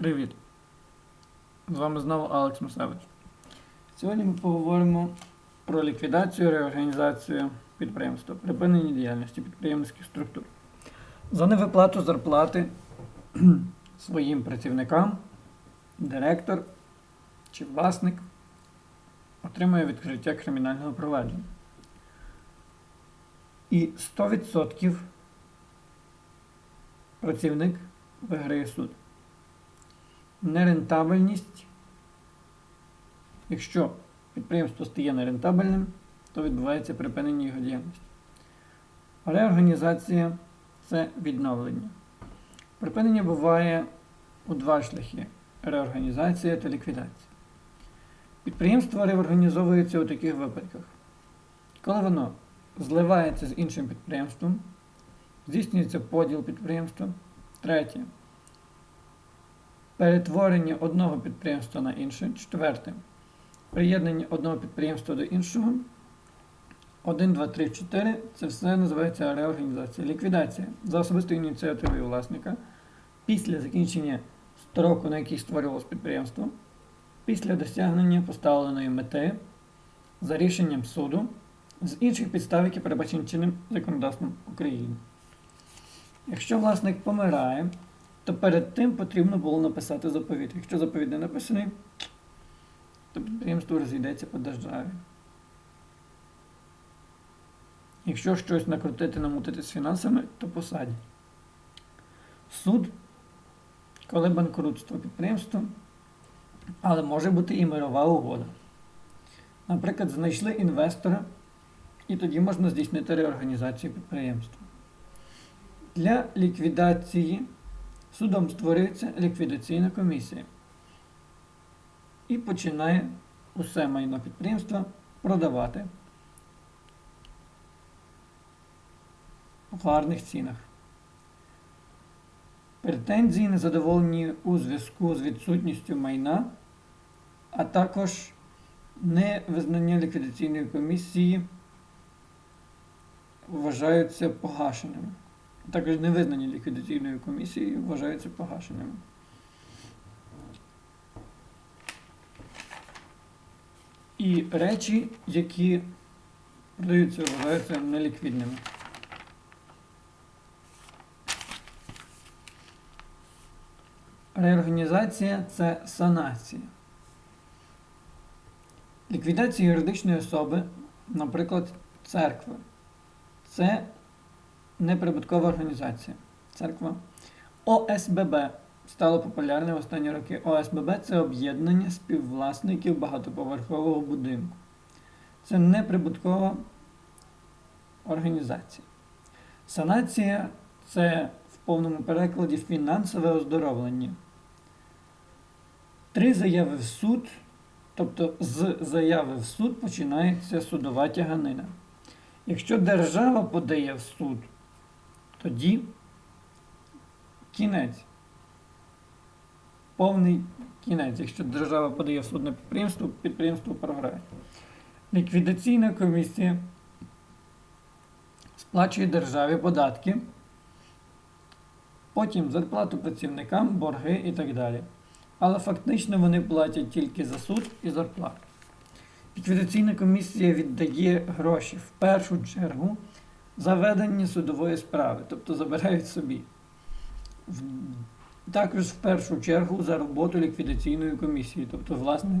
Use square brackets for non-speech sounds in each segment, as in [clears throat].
Привіт! З вами знову Алекс Мусевич. Сьогодні ми поговоримо про ліквідацію, реорганізацію підприємства, припинення діяльності підприємницьких структур. За невиплату зарплати [clears throat] своїм працівникам директор чи власник отримує відкриття кримінального провадження. І 100% працівник виграє суд нерентабельність. Якщо підприємство стає нерентабельним, то відбувається припинення його діяльності. Реорганізація це відновлення. Припинення буває у два шляхи: реорганізація та ліквідація. Підприємство реорганізовується у таких випадках. Коли воно зливається з іншим підприємством, здійснюється поділ підприємства. Третє перетворення одного підприємства на інше. Четверте. Приєднання одного підприємства до іншого. 1, 2, 3, 4. Це все називається реорганізація. Ліквідація за особистою ініціативою власника після закінчення строку, на який створювалось підприємство, після досягнення поставленої мети за рішенням суду з інших підстав, які передбачені чинним законодавством України. Якщо власник помирає, то перед тим потрібно було написати заповіт. Якщо заповіт не написаний, то підприємство розійдеться по державі. Якщо щось накрутити, намутити з фінансами, то посадять. Суд, коли банкрутство підприємства, але може бути і мирова угода. Наприклад, знайшли інвестора, і тоді можна здійснити реорганізацію підприємства. Для ліквідації Судом створюється ліквідаційна комісія і починає усе майно підприємства продавати по гарних цінах. Претензії незадоволені у зв'язку з відсутністю майна, а також невизнання ліквідаційної комісії вважаються погашеними також не визнані ліквідаційною комісією, вважаються погашеними. І речі, які продаються, вважаються неліквідними. Реорганізація це санація. Ліквідація юридичної особи, наприклад, церкви. Це неприбуткова організація. Церква. ОСББ стало популярне в останні роки. ОСББ це об'єднання співвласників багатоповерхового будинку. Це неприбуткова організація. Санація це в повному перекладі фінансове оздоровлення. Три заяви в суд, тобто з заяви в суд починається судова тяганина. Якщо держава подає в суд, тоді кінець. Повний кінець. Якщо держава подає в суд на підприємство, підприємство програє. Ліквідаційна комісія сплачує державі податки, потім зарплату працівникам, борги і так далі. Але фактично вони платять тільки за суд і зарплату. Ліквідаційна комісія віддає гроші в першу чергу за ведення судової справи, тобто забирають собі. Також в першу чергу за роботу ліквідаційної комісії, тобто, власне,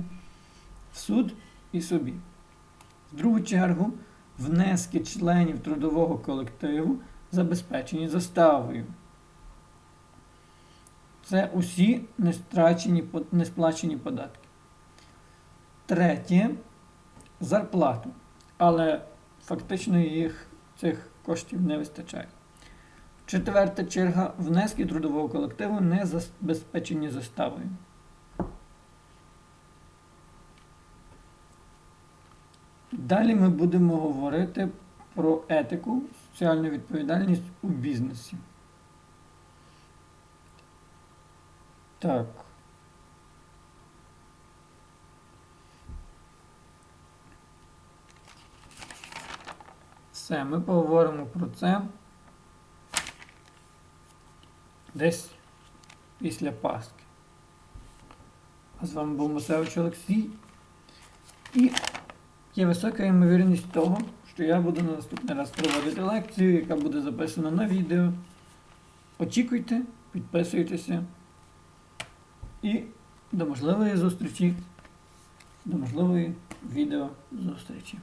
в суд і собі. В другу чергу внески членів трудового колективу забезпечені заставою. Це усі не сплачені податки. Третє зарплату. Але фактично їх цих коштів не вистачає. Четверта черга внески трудового колективу не забезпечені заставою. Далі ми будемо говорити про етику, соціальну відповідальність у бізнесі. Так. Все, ми поговоримо про це десь після Пасхи. А з вами був Масевич Олексій. І є висока ймовірність того, що я буду на наступний раз проводити лекцію, яка буде записана на відео. Очікуйте, підписуйтеся. І до можливої зустрічі, до можливої відео зустрічі.